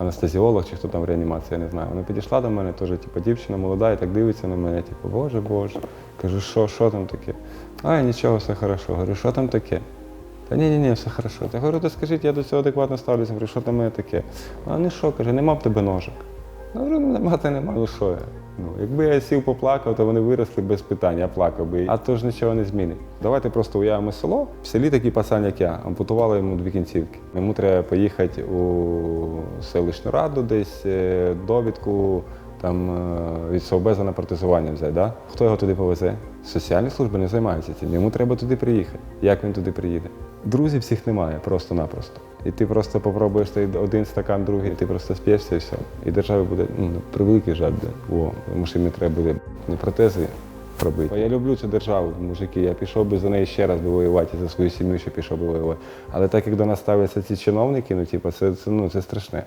анестезіолог чи хто там в реанімації, я не знаю. Вона підійшла до мене, теж, типу, дівчина молода, і так дивиться на мене, типу, боже, боже. Кажу, що, що там таке? А, нічого, все хорошо. Говорю, що там таке? Та ні, ні, ні, все хорошо. Я говорю, то скажіть, я до цього адекватно ставлюся. Говорю, що там мене таке? А не що, каже, нема б тебе ножик. Ну нема, та нема. Ну що я? Ну, якби я сів поплакав, то вони виросли без питань, я плакав би. А то ж нічого не змінить. Давайте просто уявимо село. В селі такий пацан, як я, ампутували йому дві кінцівки. Йому треба поїхати у селищну раду, десь е, довідку там е, від совбеза на протезування взяти. Да? Хто його туди повезе? Соціальні служби не займаються цим. Йому треба туди приїхати. Як він туди приїде? Друзів всіх немає, просто-напросто. І ти просто попробуєш один стакан, другий, ти просто сп'єшся і все. І державі буде ну, превеликий жаль. бо О, машині треба буде не протези робити. Я люблю цю державу, мужики. Я пішов би за неї ще раз би воювати, за свою сім'ю ще пішов би воювати. Але так як до нас ставляться ці чиновники, ну типу, це, це, ну, це страшне.